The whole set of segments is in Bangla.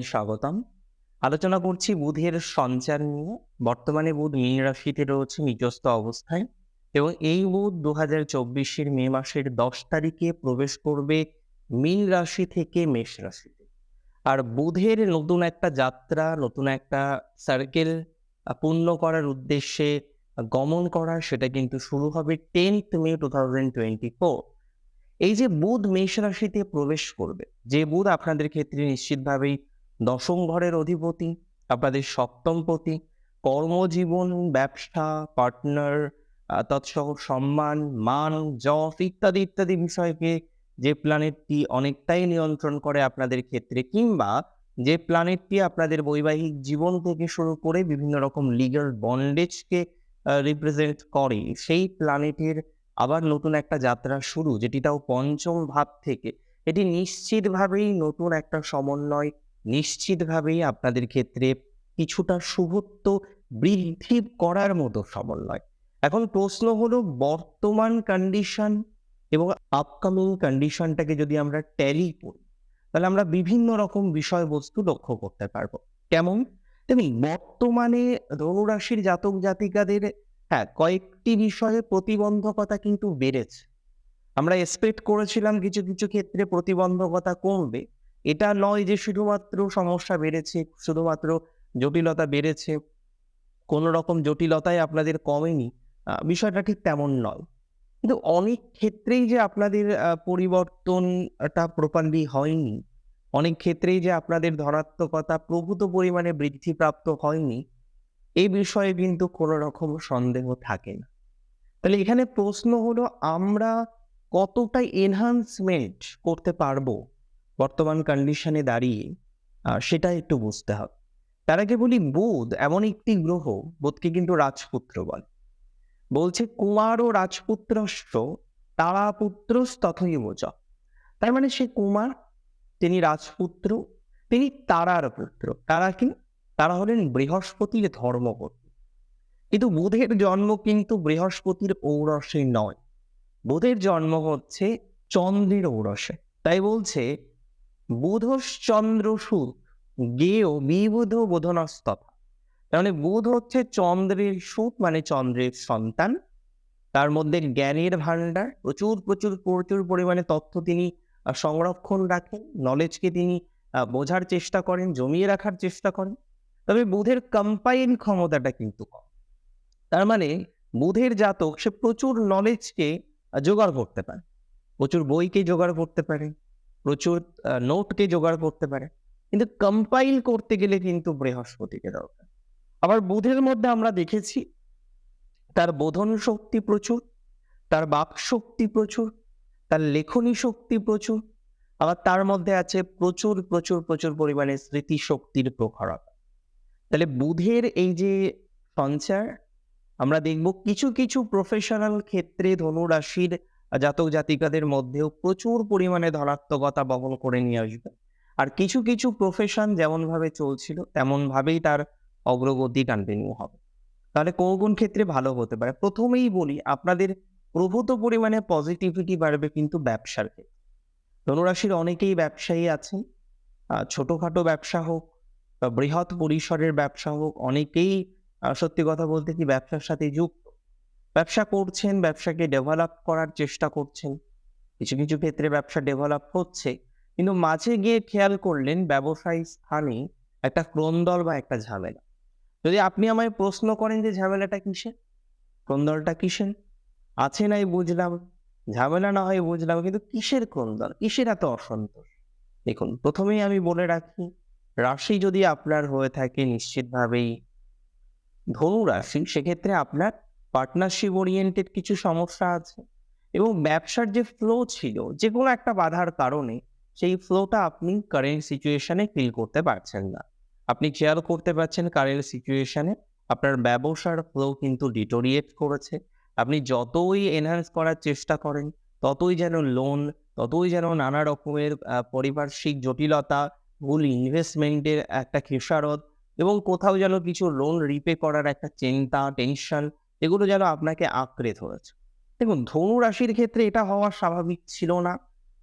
জানাই স্বাগতম। আলোচনা করছি বুধের সঞ্চার নিয়ে। বর্তমানে বুধ মীন রাশিতে রয়েছে, নিজস্ব অবস্থায়। এবং এই বুধ দু হাজার চব্বিশের মে মাসের দশ তারিখে প্রবেশ করবে মীন রাশি থেকে মেষ রাশিতে। আর বুধের নতুন একটা যাত্রা, নতুন একটা সার্কেল পূর্ণ করার উদ্দেশ্যে গমন করা, সেটা কিন্তু শুরু হবে tenth May two thousand twenty four এই যে বুধ মেষ রাশিতে প্রবেশ করবে, যে বুধ আপনাদের ক্ষেত্রে নিশ্চিতভাবেই দশম ঘরের অধিপতি, আপনাদের সপ্তমপতি কর্মজীবন, ব্যবসা পার্টনার তৎসহ সম্মান, মান, যশ ইত্যাদি ইত্যাদি বিষয়কে যে প্ল্যানেটটি অনেকটাই নিয়ন্ত্রণ করে আপনাদের ক্ষেত্রে কিংবা যে প্ল্যানেটটি আপনাদের বৈবাহিক জীবন থেকে শুরু করে বিভিন্ন রকম লিগাল বন্ডেজকে রিপ্রেজেন্ট করে, সেই প্ল্যানেটের আবার নতুন একটা যাত্রা শুরু যেটি তাও পঞ্চম ভাব থেকে। এটি নিশ্চিতভাবেই নতুন একটা সমন্বয় নিশ্চিতভাবেই আপনাদের ক্ষেত্রে কিছুটা শুভত্ব বৃদ্ধি করার মতো সমন্বয়। এখন প্রশ্ন হলো, বর্তমান কন্ডিশন এবং আপকামিং কন্ডিশনটাকে যদি আমরা ট্যালি করি, তাহলে আমরা বিভিন্ন রকম বিষয়বস্তু লক্ষ্য করতে পারব। কেমন? তেমনি বর্তমানে ধনুরাশির জাতক জাতিকাদের হ্যাঁ কয়েকটি বিষয়ে প্রতিবন্ধকতা কিন্তু বেড়েছে। আমরা এক্সপেক্ট করেছিলাম কিছু কিছু ক্ষেত্রে প্রতিবন্ধকতা কমবে। এটা নয় যে শুধুমাত্র সমস্যা বেড়েছে, শুধুমাত্র জটিলতা বেড়েছে, কোন রকম জটিলতায় আপনাদের কমেনি বিষয়টা ঠিক তেমন নয়। কিন্তু অনেক ক্ষেত্রেই যে আপনাদের পরিবর্তনটা প্রপারলি হয়নি, অনেক ক্ষেত্রেই যে আপনাদের ধনাত্মকতা প্রভূত পরিমাণে বৃদ্ধিপ্রাপ্ত হয়নি এই বিষয়ে কিন্তু কোনো রকম সন্দেহ থাকে না। তাহলে এখানে প্রশ্ন হলো, আমরা কতটা এনহান্সমেন্ট করতে পারব? বর্তমান কন্ডিশনে দাঁড়িয়ে সেটা একটু বুঝতে হবে। তার আগে বলি, বোধ এমন একটি গ্রহ, বোধকে কিন্তু রাজপুত্র বলে। বলছে, কুমার ও রাজপুত্রস্য তারাপুত্র তথৈবচ তার মানে সে কুমার, তিনি রাজপুত্র, তিনি তারার পুত্র। তারা কি? তারা হলেন বৃহস্পতির ধর্মপতি কিন্তু বুধের জন্ম কিন্তু বৃহস্পতির ঔরসে নয়। বুধের জন্ম হচ্ছে চন্দ্রের ঔরসে। তাই বলছে বুধশ্চন্দ্র সুত গেয় বিবুধ বোধনস্তথা মানে বুধ হচ্ছে চন্দ্রের সুত মানে চন্দ্রের সন্তান। তার মধ্যে জ্ঞানের ভান্ডার প্রচুর প্রচুর প্রচুর পরিমাণে তথ্য তিনি সংরক্ষণ রাখেন নলেজকে তিনি বোঝার চেষ্টা করেন, জমিয়ে রাখার চেষ্টা করেন। তবে বুধের কম্পাইন ক্ষমতাটা কিন্তু কম। তার মানে বুধের জাতক সে প্রচুর নলেজকে জোগাড় করতে পারে। প্রচুর বইকে জোগাড় করতে পারে। প্রচুর নোটকে জোগাড় করতে পারে। কিন্তু কম্পাইল করতে গেলে কিন্তু বৃহস্পতিকে দরকার। আবার বুধের মধ্যে আমরা দেখেছি, তার বোধন শক্তি প্রচুর, তার বাক শক্তি প্রচুর, তার লেখনী শক্তি প্রচুর, আবার তার মধ্যে আছে প্রচুর প্রচুর প্রচুর পরিমাণে স্মৃতি শক্তির প্রখরতা। তাহলে বুধের এই যে সঞ্চার, আমরা দেখব কিছু কিছু প্রফেশনাল ক্ষেত্রে ধনুরাশির জাতক জাতিকাদের মধ্যেও প্রচুর পরিমাণে ধনাত্মকতা বহন করে নিয়ে আসবে। আর কিছু কিছু প্রফেশন যেমন ভাবে চলছিল তেমন ভাবেই তার অগ্রগতি কন্টিনিউ হবে। তাহলে কোন কোন ক্ষেত্রে ভালো হতে পারে? প্রথমেই বলি, আপনাদের প্রভূত পরিমাণে পজিটিভিটি বাড়বে কিন্তু ব্যবসার ক্ষেত্রে। ধনুরাশির অনেকেই ব্যবসায়ী আছেন ছোটখাটো ব্যবসা হোক, বা বৃহৎ পরিসরের ব্যবসা হোক, অনেকেই সত্যি কথা বলতে কি ব্যবসার সাথে যুক্ত ব্যবসা করছেন, ব্যবসাকে ডেভেলপ করার চেষ্টা করছেন। কিছু কিছু ক্ষেত্রে ব্যবসা ডেভেলপ হচ্ছে, কিন্তু মাঝে গিয়ে খেয়াল করলেন ব্যবসায়ী স্থানে একটা ক্রন্দল বা একটা ঝামেলা। যদি আপনি আমায় প্রশ্ন করেন যে ঝামেলাটা কিসের? ক্রন্দলটা কিসের? আছে নাই বুঝলাম, ঝামেলা না হয় বুঝলাম, কিন্তু কিসের ক্রন্দল? কিসের এত অসন্তোষ? দেখুন, প্রথমেই আমি বলে রাখি, রাশি যদি আপনার হয়ে থাকে, নিশ্চিতভাবেই ধনু রাশি, সেক্ষেত্রে আপনার পার্টনারশিপ ওরিয়েন্টেড কিছু সমস্যা আছে এবং ব্যবসার যে ফ্লো ছিল, যে কোনো একটা বাধার কারণে সেই ফ্লোটা আপনি কারেন্ট সিচুয়েশনে ফিল করতে পারছেন না। আপনি খেয়াল করতে পারছেন কারেন্ট সিচুয়েশনে আপনার ব্যবসার ফ্লো কিন্তু ডিটোরিয়েট করেছে। আপনি যতই এনহান্স করার চেষ্টা করেন, ততই যেন লোন ততই যেন নানা রকমের পারিপার্শ্বিক জটিলতা, ভুল ইনভেস্টমেন্টের একটা খেসারত এবং কোথাও যেন কিছু লোন রিপে করার একটা চিন্তা টেনশন এগুলো যেন আপনাকে আঁকড়ে ধরেছে দেখুন, ধনু রাশির ক্ষেত্রে এটা হওয়া স্বাভাবিক ছিল না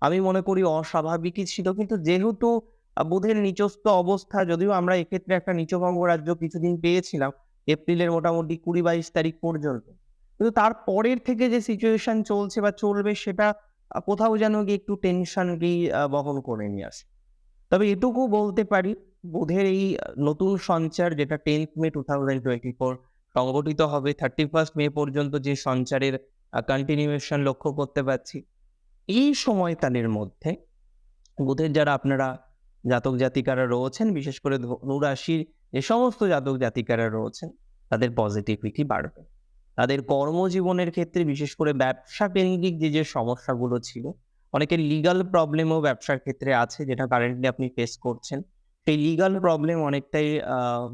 আমি মনে করি অস্বাভাবিকই ছিল, কিন্তু যেহেতু বুধের নিচস্থ অবস্থা, যদিও আমরা এক্ষেত্রে একটা নিচভঙ্গ রাজ্য কিছুদিন পেয়েছিলাম, এপ্রিলের মোটামুটি ২০-২২ তারিখ পর্যন্ত। কিন্তু তার পরের থেকে যে সিচুয়েশন চলছে বা চলবে, সেটা কোথাও যেন গিয়ে একটু টেনশনকেই বহন করে নিয়ে আসে। তবে এটুকু বলতে পারি, বুধের এই নতুন সঞ্চার, যেটা 10th মে 2024 সংগঠিত হবে 31st মে পর্যন্ত যে সঞ্চারের কন্টিনিউয়েশন লক্ষ্য করতে পারছি। এই সময়কালের মধ্যে বুধের যারা আপনারা জাতক জাতিকারা রয়েছেন বিশেষ করে ধনু রাশির যে সমস্ত জাতক জাতিকারা রয়েছেন তাদের পজিটিভিটি বাড়বে। তাদের কর্মজীবনের ক্ষেত্রে বিশেষ করে ব্যবসা কেন্দ্রিক যে, যে সমস্যাগুলো ছিল অনেকের লিগ্যাল প্রবলেমও ব্যবসার ক্ষেত্রে আছে যেটা কারেন্টলি আপনি ফেস করছেন। সেই লিগ্যাল প্রবলেম অনেকটাই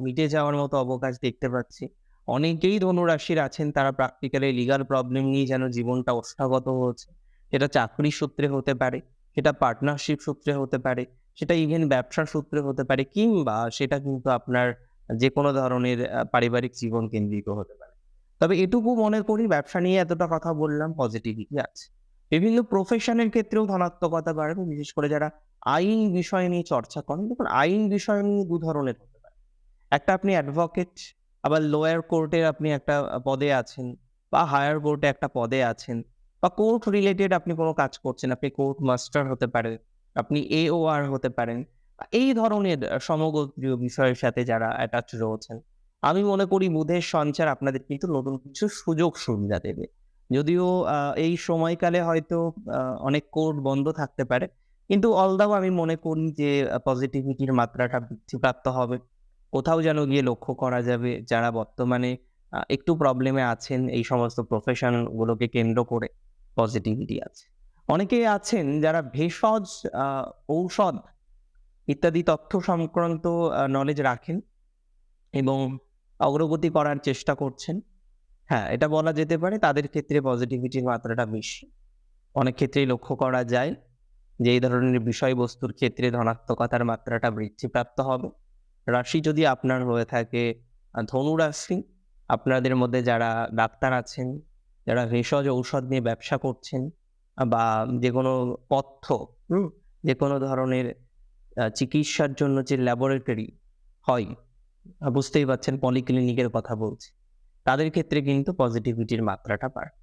মিটে যাওয়ার মতো অবকাশ দেখতে পাচ্ছি। অনেকেই ধনু রাশির আছেন তারা প্র্যাকটিক্যালি লিগ্যাল প্রবলেম নিয়ে যেন জীবনটা ওষ্ঠাগত হচ্ছে। সেটা চাকরির সূত্রে হতে পারে, সেটা পার্টনারশিপ সূত্রে হতে পারে, সেটা ইভেন ব্যবসার সূত্রে হতে পারে কিংবা সেটা কিন্তু আপনার যেকোনো ধরনের পারিবারিক জীবন কেন্দ্রিক হতে পারে। তবে এটুকু মনে করি ব্যবসা নিয়ে এতটা কথা বললাম পজিটিভিটি আছে। বিভিন্ন প্রফেশনের ক্ষেত্রেও ধনাত্মকতা বাড়বে বিশেষ করে যারা আইন বিষয় নিয়ে চর্চা করেন। দেখুন আইন বিষয় নিয়ে দু ধরনের হতে পারে। একটা আপনি অ্যাডভোকেট আবার লোয়ার কোর্টের আপনি একটা পদে আছেন বা হায়ার কোর্টে একটা পদে আছেন বা কোর্ট রিলেটেড আপনি কোনো কাজ করছেন। আপনি কোর্ট মাস্টার হতে পারেন, আপনি AOR হতে পারেন। এই ধরনের সমগোত্রীয় বিষয়ের সাথে যারা অ্যাটাচ রয়েছেন। আমি মনে করি বুধের সঞ্চার আপনাদের কিন্তু নতুন কিছু সুযোগ সুবিধা দেবে। যদিও এই সময়কালে হয়তো অনেক কোর্ট বন্ধ থাকতে পারে। কিন্তু অলদাও আমি মনে করি যে পজিটিভিটির মাত্রাটা বৃদ্ধিপ্রাপ্ত হবে। কোথাও যেন গিয়ে লক্ষ্য করা যাবে যারা বর্তমানে একটু প্রবলেমে আছেন এই সমস্ত প্রফেশনগুলোকে কেন্দ্র করে পজিটিভিটি আছে। অনেকেই আছেন যারা ভেষজ ঔষধ ইত্যাদি তথ্য সংক্রান্ত নলেজ রাখেন এবং অগ্রগতি করার চেষ্টা করছেন। হ্যাঁ, এটা বলা যেতে পারে তাদের ক্ষেত্রে পজিটিভিটির মাত্রাটা বেশি। অনেক ক্ষেত্রেই লক্ষ্য করা যায় যে এই ধরনের বিষয়বস্তুর ক্ষেত্রে ধনাত্মকতার মাত্রাটা বৃদ্ধিপ্রাপ্ত হবে। রাশি যদি আপনার হয়ে থাকে ধনু রাশি, আপনাদের মধ্যে যারা ডাক্তার আছেন, যারা ভেষজ ঔষধ নিয়ে ব্যবসা করছেন বা যেকোনো পথ্য, হুম? যেকোনো ধরনের চিকিৎসার জন্য যে ল্যাবরেটরি হয়, বুঝতেই পারছেন পলিক্লিনিকের কথা বলছি। তাদের ক্ষেত্রে কিন্তু পজিটিভিটির মাত্রাটা বাড়বে।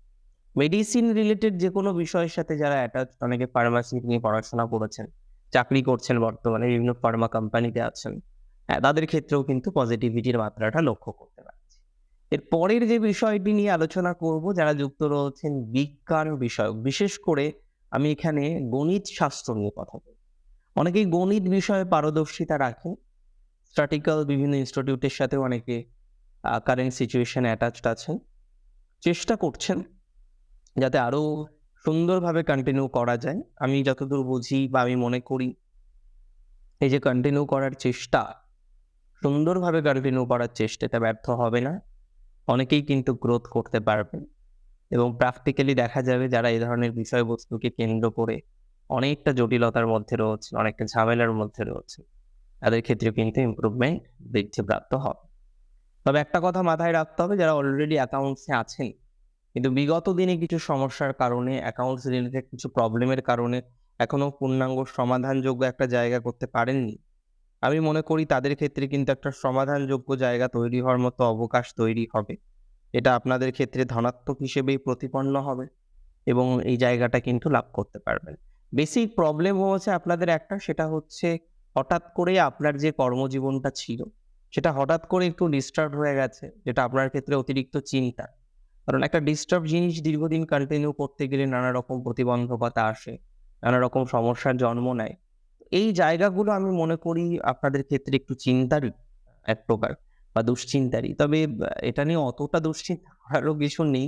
মেডিসিন রিলেটেড যেকোনো বিষয়ের সাথে যারা অ্যাটাচ অনেকে ফার্মাসি নিয়ে পড়াশোনা করেছেন, চাকরি করছেন বর্তমানে বিভিন্ন ফার্মা কোম্পানিতে আছেন। হ্যাঁ, তাদের ক্ষেত্রেও কিন্তু পজিটিভিটির মাত্রাটা লক্ষ্য করতে পারছি। এর পরের যে বিষয়টি নিয়ে আলোচনা করব যারা যুক্ত রয়েছেন বিজ্ঞান বিষয়ক। বিশেষ করে আমি এখানে গণিত শাস্ত্র নিয়ে কথা বলব। অনেকেই গণিত বিষয়ে পারদর্শিতা রাখেন। স্ট্যাটিক্যাল বিভিন্ন ইনস্টিটিউটের সাথেও অনেকে কারেন্ট সিচুয়েশন অ্যাটাচড আছেন। চেষ্টা করছেন যাতে আরও সুন্দরভাবে কন্টিনিউ করা যায়। আমি যতদূর বুঝি বা আমি মনে করি এই যে কন্টিনিউ করার চেষ্টা, সুন্দরভাবে কন্টিনিউ করার চেষ্টা এটা ব্যর্থ হবে না। অনেকেই কিন্তু গ্রোথ করতে পারবেন এবং প্র্যাকটিক্যালি দেখা যাবে যারা এই ধরনের বিষয়বস্তুকে কেন্দ্র করে অনেকটা জটিলতার মধ্যে রয়েছে অনেকটা ঝামেলার মধ্যে রয়েছে তাদের ক্ষেত্রে কিন্তু ইম্প্রুভমেন্ট ইমপ্রুভমেন্ট বৃদ্ধিপ্রাপ্ত হবে। তবে একটা কথা মাথায় রাখতে হবে যারা অলরেডি অ্যাকাউন্টসে আছেন, কিন্তু বিগত দিনে কিছু সমস্যার কারণে অ্যাকাউন্টস রিলেটেড কিছু প্রবলেমের কারণে এখনও পূর্ণাঙ্গ সমাধানযোগ্য একটা জায়গা করতে পারেননি। আমি মনে করি তাদের ক্ষেত্রে কিন্তু একটা সমাধানযোগ্য জায়গা তৈরি হওয়ার মতো অবকাশ তৈরি হবে। এটা আপনাদের ক্ষেত্রে ধনাত্মক হিসেবেই প্রতিপন্ন হবে এবং এই জায়গাটা কিন্তু লাভ করতে পারবেন। বেসিক প্রবলেম হচ্ছে আপনাদের একটা সেটা হচ্ছে হঠাৎ করে আপনার যে কর্মজীবনটা ছিল, সেটা হঠাৎ করে একটু ডিস্টার্ব হয়ে গেছে। যেটা আপনার ক্ষেত্রে অতিরিক্ত চিন্তা। কারণ একটা ডিস্টার্ব জিনিস দীর্ঘদিন কন্টিনিউ করতে গেলে নানা রকম প্রতিবন্ধকতা আসে, নানা রকম সমস্যার জন্ম নেয়। এই জায়গাগুলো আমি মনে করি আপনাদের ক্ষেত্রে একটু চিন্তারই এক প্রকার বা দুশ্চিন্তারই। তবে, এটা নিয়ে অতটা দুশ্চিন্তা করারও কিছু নেই।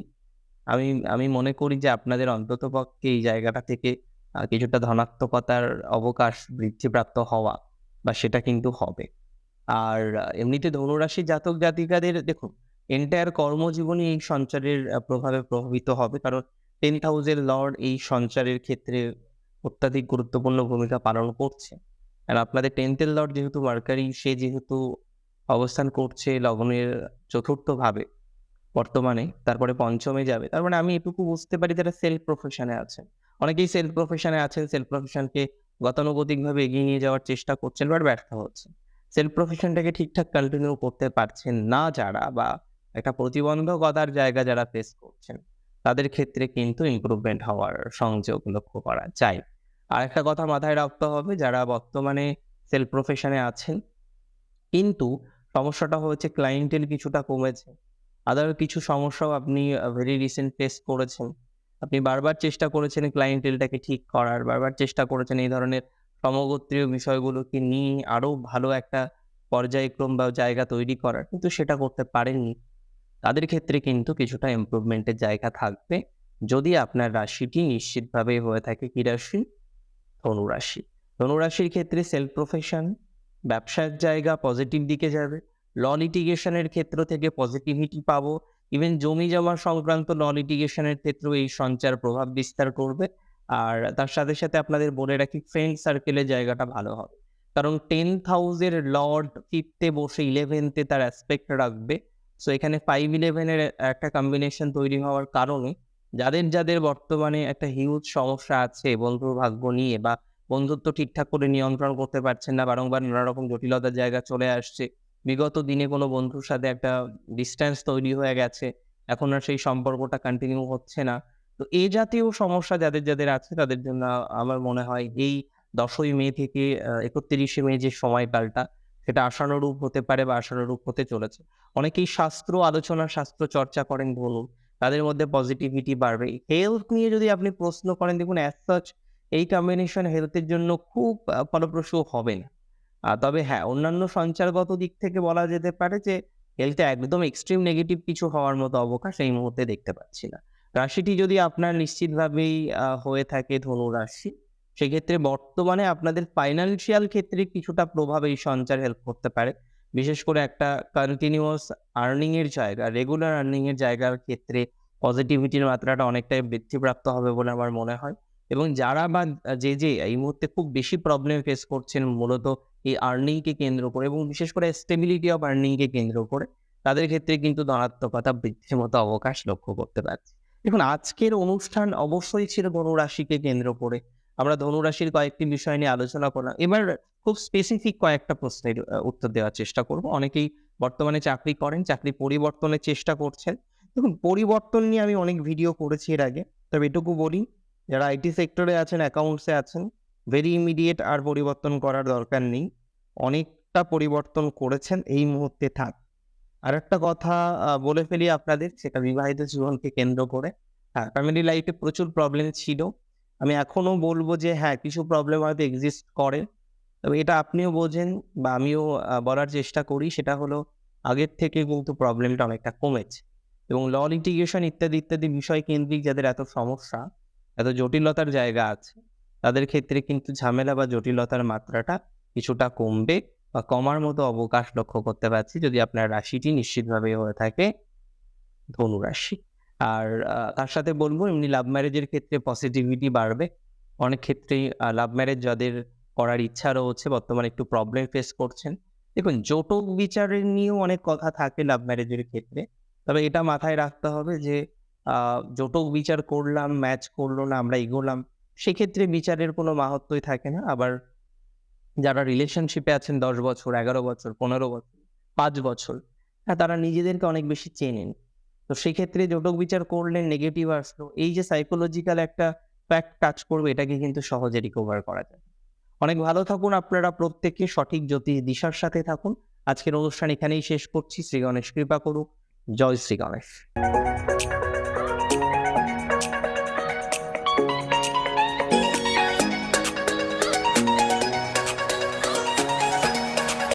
আমি আমি মনে করি যে আপনাদের অন্ততপক্ষে এই জায়গাটা থেকে কিছুটা ধনাত্মকতার অবকাশ বৃদ্ধিপ্রাপ্ত হওয়া বা সেটা কিন্তু হবে। আর এমনিতে ধনুরাশির জাতক জাতিকাদের, দেখুন এন্টায়ার কর্মজীবনই এই সঞ্চারের প্রভাবে প্রভাবিত হবে। কারণ 10th হাউস এর লর্ড এই সঞ্চারের ক্ষেত্রে অত্যাধিক গুরুত্বপূর্ণ ভূমিকা পালন করছে। আর আপনাদের 10th এর লর্ড যেহেতু মার্কারি সে যেহেতু অবস্থান করছে লগ্নের চতুর্থ ভাবে বর্তমানে, তারপরে পঞ্চমে যাবে। তার মানে আমি এটুকু বুঝতে পারি যারা সেলফ প্রফেশন আছেন। অনেকেই সেলফ প্রফেশন আছেন, সেলফ প্রফেশনকে গতানুগতিকভাবে এগিয়ে নিয়ে যাওয়ার চেষ্টা করছেন বাট ব্যর্থ হচ্ছেন সেলফ প্রফেশনটাকে ঠিকঠাক কন্টিনিউ করতে পারছেন না যারা বা একটা প্রতিবন্ধকতার জায়গা যারা ফেস করছেন তাদের ক্ষেত্রে কিন্তু ইমপ্রুভমেন্ট হওয়ার সংযোগ লক্ষ্য করা যায় আর একটা কথা মাথায় রাখতে হবে, যারা বর্তমানে সেলফ প্রফেশনে আছেন। কিন্তু সমস্যাটা হচ্ছে ক্লায়েন্টেল কিছুটা কমেছে। আদার কিছু সমস্যাও আপনি ভেরি রিসেন্ট ফেস করেছেন। আপনি বারবার চেষ্টা করেছেন ক্লায়েন্টেলটাকে ঠিক করার, বারবার চেষ্টা করেছেন এই ধরনের সমগোত্রীয় বিষয়গুলোকে নিয়ে আরও ভালো একটা পর্যায়ক্রম বা জায়গা তৈরি করার, কিন্তু সেটা করতে পারেননি। তাদের ক্ষেত্রে কিন্তু কিছুটা ইমপ্রুভমেন্টের জায়গা থাকবে। যদি আপনার রাশিটি নিশ্চিতভাবে হয়ে থাকে, কি রাশি? ধনুরাশি। ধনুরাশির ক্ষেত্রে সেলফ প্রফেশন ব্যবসার জায়গা পজিটিভ দিকে যাবে। ল লিটিগেশনের ক্ষেত্র থেকে পজিটিভিটি পাবো। ইভেন জমি জমা সংক্রান্ত ল লিটিগেশনের ক্ষেত্রেও এই সঞ্চার প্রভাব বিস্তার করবে। আর তার সাথে সাথে আপনাদের বলে রাখি ফ্রেন্ড সার্কেলের জায়গাটা ভালো হবে। কারণ টেন্থ হাউসের লর্ড ফিফথে বসে ইলেভেনথে তার অ্যাসপেক্ট রাখবে। সো এখানে ফাইভ ইলেভেনের একটা কম্বিনেশন তৈরি হওয়ার কারণে যাদের যাদের বর্তমানে একটা হিউজ সমস্যা আছে, বন্ধুর ভাগ্য নিয়ে বা বন্ধুত্ব ঠিকঠাক করে নিয়ন্ত্রণ করতে পারছেন না, বারংবার নানা রকম জটিলতার জায়গা চলে আসছে। বিগত দিনে কোনো বন্ধুর সাথে একটা ডিস্ট্যান্স তৈরি হয়ে গেছে, এখন আর সেই সম্পর্কটা কন্টিনিউ হচ্ছে না। তো এই জাতীয় সমস্যা যাদের যাদের আছে, তাদের জন্য আমার মনে হয় এই দশই মে থেকে একত্রিশে মে যে সময় সময়কালটা সেটা আশানুরূপ হতে পারে বা আশানুরূপ হতে চলেছে। অনেকেই শাস্ত্র, আলোচনা শাস্ত্র চর্চা করেন বলুন তাদের মধ্যে পজিটিভিটি বাড়বে। হেলথ নিয়ে যদি আপনি প্রশ্ন করেন, দেখুন অ্যাজ সাচ এই কম্বিনেশন হেলথের জন্য খুব ফলপ্রসূ হবে না। তবে হ্যাঁ অন্যান্য সঞ্চারগত দিক থেকে বলা যেতে পারে যে হেলথে একদম এক্সট্রিম নেগেটিভ কিছু হওয়ার মতো অবকাশ এই মুহূর্তে দেখতে পাচ্ছি না। রাশিটি যদি আপনার নিশ্চিতভাবেই হয়ে থাকে ধনু রাশি, সেক্ষেত্রে বর্তমানে আপনাদের ফাইন্যান্সিয়াল ক্ষেত্রে কিছুটা প্রভাব এই সঞ্চার হেল্প করতে পারে। বিশেষ করে একটা কন্টিনিউয়াস আর্নিং এর জায়গা রেগুলার আর্নিং এর জায়গার ক্ষেত্রে পজিটিভিটির মাত্রাটা অনেকটাই বৃদ্ধিপ্রাপ্ত হবে বলে আমার মনে হয়। এবং যারা বা যে যে এই মুহূর্তে খুব বেশি প্রবলেম ফেস করছেন মূলত এই আর্নিংকে কেন্দ্র করে এবং বিশেষ করে স্টেবিলিটি অফ আর্নিংকে কেন্দ্র করে, তাদের ক্ষেত্রে কিন্তু ধনাত্মকতা বৃদ্ধির মতো অবকাশ লক্ষ্য করতে পারছি। দেখুন, আজকের অনুষ্ঠান অবশ্যই ছিল ধনুরাশিকে কেন্দ্র করে। আমরা ধনুরাশির কয়েকটি বিষয় নিয়ে আলোচনা করলাম। এবার খুব স্পেসিফিক কয়েকটা প্রশ্নের উত্তর দেওয়ার চেষ্টা করব। অনেকেই বর্তমানে চাকরি করেন, চাকরি পরিবর্তনের চেষ্টা করছেন। দেখুন, পরিবর্তন নিয়ে আমি অনেক ভিডিও করেছি এর আগে। তবে এটুকু বলি, যারা আইটি সেক্টরে আছেন অ্যাকাউন্টসে আছেন ভেরি ইমিডিয়েট আর পরিবর্তন করার দরকার নেই। অনেকটা পরিবর্তন করেছেন, এই মুহূর্তে থাক। আর একটা কথা বলে ফেলি আপনাদের, সেটা বিবাহিত জীবনকে কেন্দ্র করে। হ্যাঁ ফ্যামিলি লাইফে প্রচুর প্রবলেম ছিল। আমি এখনও বলব যে হ্যাঁ কিছু প্রবলেম হয়তো এক্সিস্ট করে। তবে এটা আপনিও বোঝেন বা আমিও বলার চেষ্টা করি। সেটা হলো, আগের থেকে কিন্তু প্রবলেমটা অনেকটা কমেছে। এবং ল লিটিগেশন ইত্যাদি ইত্যাদি বিষয় কেন্দ্রিক যাদের এত সমস্যা, এত জটিলতার জায়গা আছে, তাদের ক্ষেত্রে কিন্তু ঝামেলা বা জটিলতার মাত্রাটা কিছুটা কমবে বা কমার মতো অবকাশ লক্ষ্য করতে পারছি। যদি আপনার রাশিটি নিশ্চিতভাবে হয়ে থাকে ধনু রাশি আর তার সাথে বলব এমনি লাভ ম্যারেজের ক্ষেত্রে পজিটিভিটি বাড়বে। অনেক ক্ষেত্রেই লাভ ম্যারেজ যাদের করার ইচ্ছা রয়েছে, বর্তমানে একটু প্রবলেম ফেস করছেন। দেখুন জটক বিচারের নিয়েও অনেক কথা থাকে লাভ ম্যারেজের ক্ষেত্রে। তবে এটা মাথায় রাখতে হবে যে জটক বিচার করলাম ম্যাচ করল না, আমরা এগোলাম, সেক্ষেত্রে বিচারের কোনো মাহাত্মই থাকে না। আবার যারা রিলেশনশিপে আছেন দশ বছর, এগারো বছর, পনেরো বছর, পাঁচ বছর হ্যাঁ তারা নিজেদেরকে অনেক বেশি চেনেন। তো সেক্ষেত্রে জটক বিচার করলে নেগেটিভ আসলো এই যে সাইকোলজিক্যাল একটা ফ্যাক্ট কাজ করবে, এটাকে কিন্তু সহজে রিকভার করা যায়। অনেক ভালো থাকুন আপনারা, প্রত্যেককে সঠিক জ্যোতিষ দিশার সাথে থাকুন। আজকের অনুষ্ঠান এখানেই শেষ করছি। শ্রী গণেশ কৃপা করুক। জয় শ্রী গণেশ।